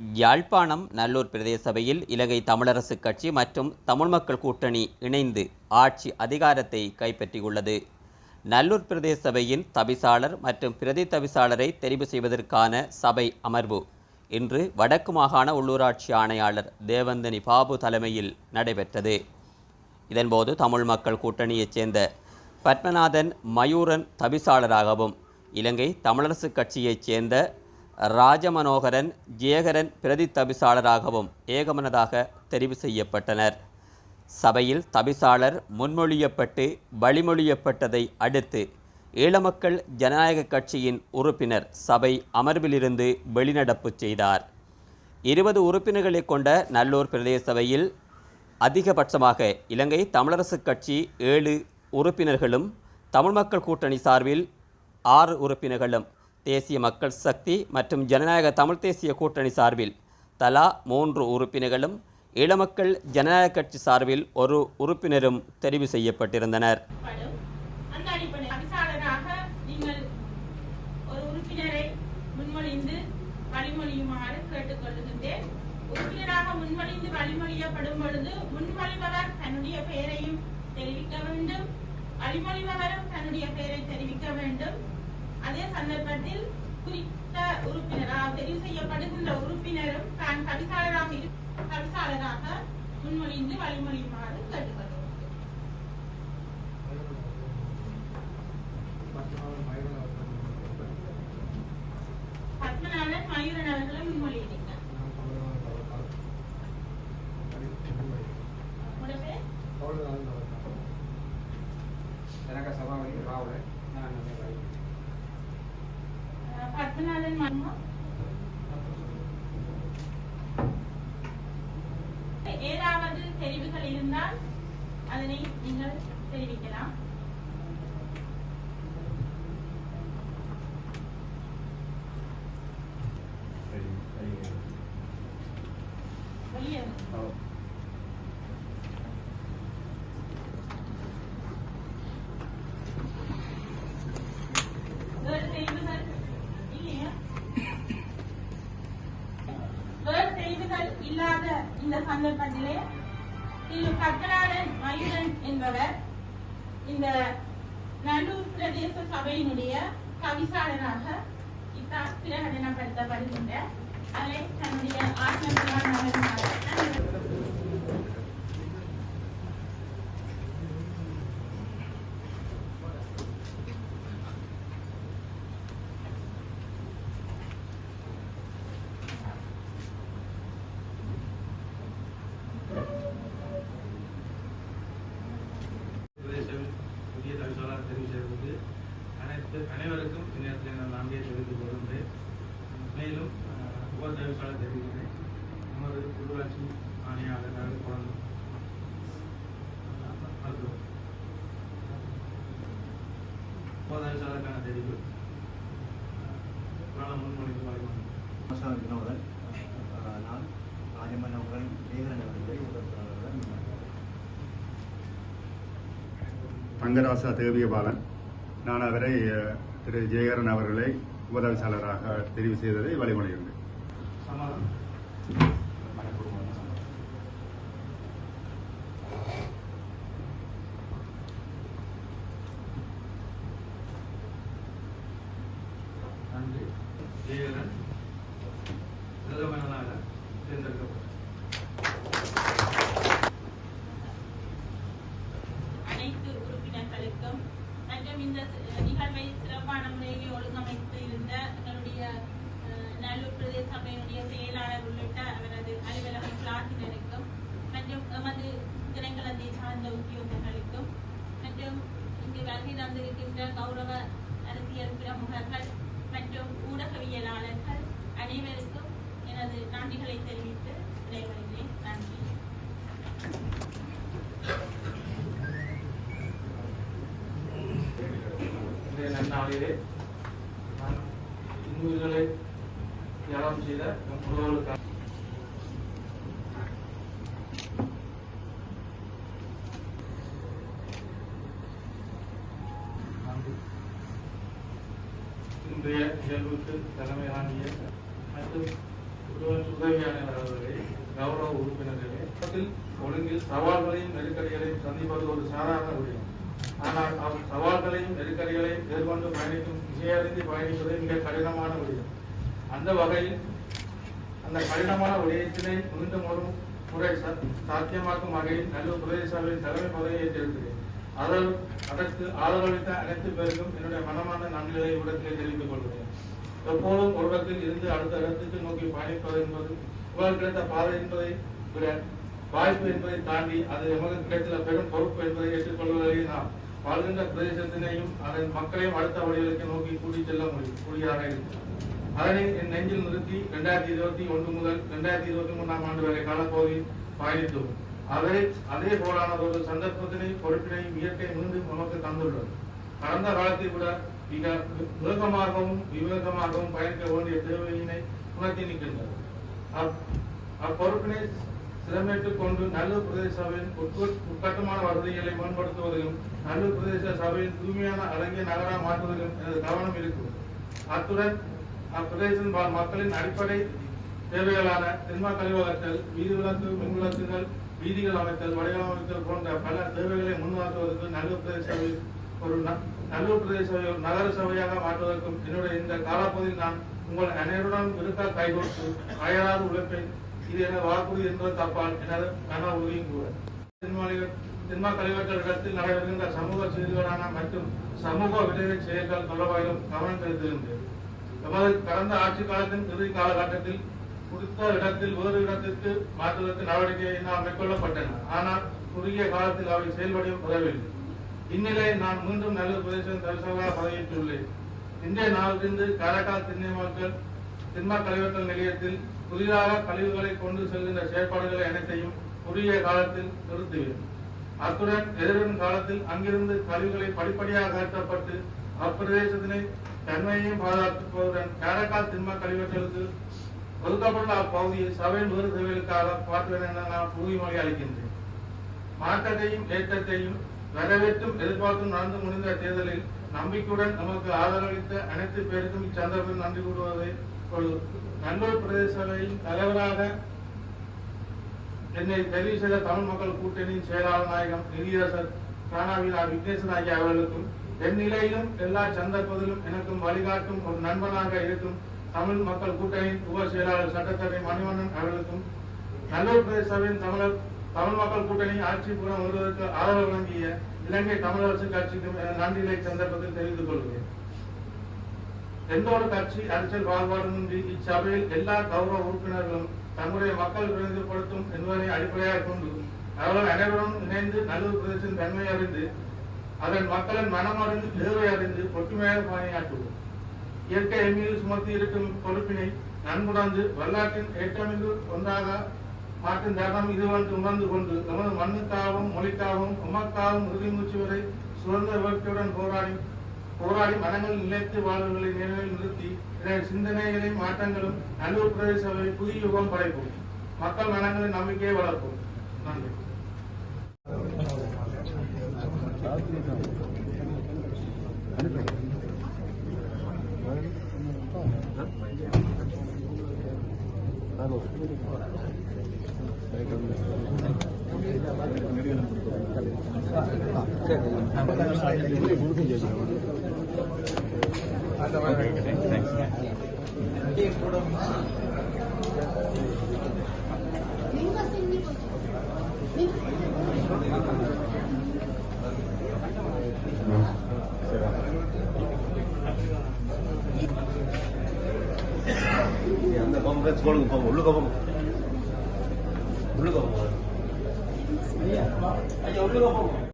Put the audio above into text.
யாழ்ப்பாணம் நல்லூர் பிரதேச சபையில் இலங்கை தமிழரசு கட்சி மற்றும் தமிழ் மக்கள் கூட்டணி இணைந்து ஆட்சி அதிகாரத்தை கைப்பற்றியுள்ளது. நல்லூர் பிரதேச சபையின் தவிசாளர் மற்றும் பிரதி தவிசாளரை தெரிவு செய்வதற்கான சபை அமர்வு இன்று வடக்கு மாகாண உள்ளூராட்சி ஆணையாளர் தேவந்தனி பாபு தலைமையில் நடைபெற்றது. இதன்போது தமிழ் மக்கள் கூட்டணியைச் சேர்ந்த பத்மநாதன் மயூரன் தவிசாளராகவும் இலங்கை தமிழரசுக் கட்சியைச் சேர்ந்த ராஜமனோகரன் ஜேகரன் பிரதி தபிசாளராகவும் ஏகமனதாக தெரிவு செய்யப்பட்டனர். சபையில் தபிசாளர் முன்மொழியப்பட்டு வழிமொழியப்பட்டதை அடுத்து ஈழமக்கள் ஜனநாயக கட்சியின் உறுப்பினர் சபை அமர்விலிருந்து வெளிநடப்பு செய்தார். இருபது உறுப்பினர்களை கொண்ட நல்லூர் பிரதேச சபையில் அதிகபட்சமாக இலங்கை தமிழரசுக் கட்சி ஏழு உறுப்பினர்களும் தமிழ் மக்கள் கூட்டணி சார்பில் ஆறு உறுப்பினர்களும் தேசிய மக்கள் சக்தி மற்றும் ஜனநாயக தமிழ் தேசிய கூட்டணி சார்பில் தலா மூன்று உறுப்பினர்களும் இளமக்கள் ஜனநாயக கட்சி சார்பில் ஒரு உறுப்பினரும் தெரிவு செய்யப்பட்டிருந்தனர். முன்மொழிந்து வழிமொழியப்படும் பொழுது முன்மொழிபவர் தன்னுடைய பெயரையும் தெரிவிக்க வேண்டும் வழிமொழிபவரும் தன்னுடைய பெயரை தெரிவிக்க வேண்டும். அதே சந்தர்ப்பத்தில் குறித்த உறுப்பினராக தெரிவு செய்யப்படுகின்ற உறுப்பினரும் தான் தவிசாளராக இரு தவிசாளராக முன்மொழிந்து வழிமொழியுமாறு கேட்டுக்கொள்கிறோம். ஏதாவது தெரிவுகள் இருந்தால் அதனை நீங்கள் தெரிவிக்கலாம் வெளியே வேறு தெரிவுகள் இல்லையா வேறு தெரிவுகள் இல்லாத இந்த சந்தர்ப்பத்திலே திரு பத்மநாதன் மயூரன் என்பவர் இந்த நல்லூர் பிரதேச சபையினுடைய கவிசாளராக இத்தா பிரகடனப்படுத்தப்படுகின்ற அதை தன்னுடைய ஆத்மபிரான் அவர்களால் பிரதேசவில் புதிய தவிசாளர் தெரிவு செய்வதற்கு அனைத்து அனைவருக்கும் இந்நேரத்தில் நான் நன்றியை தெரிவித்துக் கொள்கின்றேன் மேலும் அஹ், உப தவிசாளர் தெரிவிக்கிறேன் நமது உள்ளூராட்சி ஆணையாளர் குழந்தை உப தவிசாளருக்கான தெரிவு வழங்குகிறேன் மசால் வினோதன் நான் ராஜமன்னோகரன் ஜெயகரன் அவர்களை உதவியாளருடன் தங்கராசா தேவியபாலன். நான் அவரை திரு ஜெயகரன் அவர்களை உபதவிசாளராக தெரிவு செய்ததை தேர்ந்தெடுக்கப்பட்டார். அனைத்து உறுப்பினர்களுக்கும் மற்றும் இந்த நிகழ்வை சிறப்பான ஒழுங்கமைத்து இருந்த எங்களுடைய அஹ், நல்லூர் பிரதேச சபையினுடைய செயலாளர் உள்ளிட்ட அவரது அலுவலக பிளாட்டினருக்கும் மற்றும் எமது திரைக்களத்தை சார்ந்த உத்தியோகங்களுக்கும் மற்றும் இங்கு வருகை தந்திருக்கின்ற கௌரவ அரசியல் பிரமுகர்கள் மற்றும் ஊடகவியலாளர்கள் அனைவருக்கும் எனது நன்றிகளை தெரிவித்து விடைபெறுகிறேன் நன்றி இன்றைய நன்னாளிலே நான் இன்னுயிர்களை தியாகம் செய்த நம் முன்னோர்களுக்காக இன்றைய நிகழ்வுக்கு தலைமை ஆண்டிய மற்றும் உதவியான அவர்களே கௌரவ உறுப்பினர்களே ஒழுங்கில் சவால்களையும் நெருக்கடிகளையும் சந்திப்பது ஒரு சாதாரண விடயம். ஆனால் அவ் சவால்களையும் நெருக்கடிகளையும் எதிர்கொண்டு பயணிக்கும் விஜயறிந்து பயணிப்பது மிக கடினமான விடயம். அந்த வகையில் அந்த கடினமான விடயத்தினை மீண்டும் ஒரு முறை சாத்தியமாக்கும் வகையில் நல்லூர் பிரதேசாவில் தலைமை பதவியை ஏற்றிருக்கிறேன். அதன் அதற்கு ஆதரவளித்த அனைத்து பேருக்கும் என்னுடைய மனமான நன்றிகளை இடத்திலே தெரிவித்துக் கொள்கிறேன். எப்போதும் ஒரு இடத்தில் இருந்து அடுத்த இடத்துக்கு நோக்கி பயணிப்பது என்பது புகழ் கிடைத்த பாதை என்பதை விட வாய்ப்பு என்பதை தாண்டி அது எமது கிடைத்துள்ள பெரும் பொறுப்பு என்பதை ஏற்றுக்கொள்வதை நாம் வாழ்கின்ற பிரதேசத்தினையும் அதன் மக்களையும் அடுத்த வழிகளுக்கு நோக்கி கூட்டிச் செல்ல முடியும் கூடியதாக இருக்கிறது அதனை என் நெஞ்சில் நிறுத்தி இரண்டாயிரத்தி இருபத்தி ஒன்று முதல் இரண்டாயிரத்தி இருபத்தி மூன்றாம் ஆண்டு வரை காலப்பகுதியில் பயணித்தோம். அதே அதே போலான ஒரு சந்தர்ப்பத்தினை பொறுப்பினையும் இயற்கை மீண்டும் நமக்கு தந்துள்ளது. கடந்த காலத்தை விட மிக வேகமாகவும் விவேகமாகவும் பயணிக்க வேண்டிய தேவையினை உணர்த்தி நிற்கின்றது. அப்பொறுப்பினை சிரமேற்றுக் கொண்டு நல்லூர் பிரதேச சபையின் உட்கட்டமான வசதிகளை மேம்படுத்துவதிலும் நல்லூர் பிரதேச சபையின் தூய்மையான அழகிய நகராக மாற்றுவதிலும் எனது கவனம் இருக்கும். அத்துடன் அப்பிரதேசத்தின் வாழ் மக்களின் அடிப்படை தேவைகளான தென்மா கழிவகற்றல் வீதி விளக்கு மின் விளக்குகள் வீதிகள் அமைத்தல் வடிவமைத்தல் போன்ற பல தேவைகளை முன்வாக்குவதற்கு நல்லூர் பிரதேச சபை ஒரு நல்லூர் பிரதேச சபை ஒரு நகர சபையாக மாற்றுவதற்கும் என்னுடைய இந்த காலப்பகுதியில் நான் உங்கள் அனைவருடன் இருக்க கைகோர்த்து அயராது உழைப்பை இது என வாக்குறுதி என்பது தப்பால் எனது கன உறுதியும் கூட தென்மாநில தென்மா நடைபெறுகின்ற சமூக செய்திகளான மற்றும் சமூக விடுதலை செயல்கள் தொடர்பாகவும் கவனம் செலுத்துகின்றேன். எமது கடந்த ஆட்சி காலத்தின் இறுதி காலகட்டத்தில் குறித்த இடத்தில் வேறு இடத்திற்கு மாற்றுவதற்கு நடவடிக்கைகள் மேற்கொள்ளப்பட்டன. ஆனால் குறுகிய காலத்தில் அவை செயல்படையும் பெறவில்லை இந்நிலையில் நான் மீண்டும் நல்ல பிரதேசம் தரிசனமாக பதவியேற்றுள்ளேன். இன்றைய நாளிலிருந்து காரைக்கால் திண்ணை மக்கள் திண்மா தலைவர்கள் நிலையத்தில் புதிதாக கழிவுகளை கொண்டு செல்கின்ற செயற்பாடுகளை அனைத்தையும் குறுகிய காலத்தில் நிறுத்துவேன் அத்துடன் எதிர்வரும் காலத்தில் அங்கிருந்து கழிவுகளை படிப்படியாக அகற்றப்பட்டு அப்பிரதேசத்தினை தன்மையையும் பாதுகாப்பதுடன் காரைக்கால் திண்ம கழிவற்றலுக்கு ஒதுக்கப்பட்டுள்ள அப்பகுதியை சபையின் வேறு சேவைகளுக்காக பார்ப்பேன் என நான் உறுதிமொழி அளிக்கின்றேன். மாற்றத்தையும் ஏற்றத்தையும் வரவேற்றும் எதிர்பார்த்தும் நடந்து முடிந்த தேர்தலில் நம்பிக்கையுடன் நமக்கு ஆதரவளித்த அனைத்து பேருக்கும் இச்சந்தர்ப்பம் நன்றி கூறுவதை நல்லூர் பிரதேச சபையின் தலைவராக என்னை தெரிவு செய்த தமிழ் மக்கள் கூட்டணியின் செயலாளர் நாயகம் நிதியரசர் பிராணாவிலா விக்னேசன் ஆகிய அவர்களுக்கும் என் நிலையிலும் எல்லா சந்தர்ப்பத்திலும் எனக்கும் வழிகாட்டும் ஒரு நண்பனாக இருக்கும் தமிழ் மக்கள் கூட்டணியின் உப செயலாளர் சட்டத்தரணி மணிவண்ணன் அவர்களுக்கும் நல்லூர் பிரதேச சபையின் தமிழர் தமிழ் மக்கள் கூட்டணி ஆட்சி புறம் வருவதற்கு ஆதரவு வழங்கிய இலங்கை தமிழரசு கட்சிக்கும் நன்றிகளை சந்தர்ப்பத்தில் தெரிவித்துக் கொள்கிறேன். எந்த ஒரு கட்சி அரசியல் பாகுபாடுமின்றி இச்சபையில் எல்லா கௌரவ உறுப்பினர்களும் தங்களுடைய மக்கள் பிரதிநிதிப்படுத்தும் என்பதனை அடிப்படையாக கொண்டு அவர்கள் அனைவரும் இணைந்து நல்லூர் பிரதேசத்தின் தன்மை அறிந்து அதன் மக்களின் மனம் அறிந்து தேவை அறிந்து ஒற்றுமையாக பணியாற்றுவோம். இயற்கை மீது சுமத்தி இருக்கும் பொறுப்பினை நன்குணர்ந்து வரலாற்றின் ஏற்றமிகு ஒன்றாக மாற்றும் தருணம் இதுவன்று உணர்ந்து கொண்டு நமது மண்ணுக்காகவும் மொழிக்காகவும் உமக்காகவும் உறுதி மூச்சு வரை சுதந்திர வேட்கையுடன் போராடி போராடி மதங்கள் நிலைத்து வாழ்வுகளை நிலையில் நிறுத்தி இதன் சிந்தனைகளை மாற்றங்களும் நல்லூர் பிரதேச சபை புதிய யுகம் படைப்போம். மக்கள் மனங்களின் நம்பிக்கையை வளர்ப்போம். நன்றி. அந்த கான்ஃபரன்ஸ் போடுங்க போங்க உள்ளுக்க போங்க உள்ளுக்க போங்க ஐயா உள்ளுக்க போங்க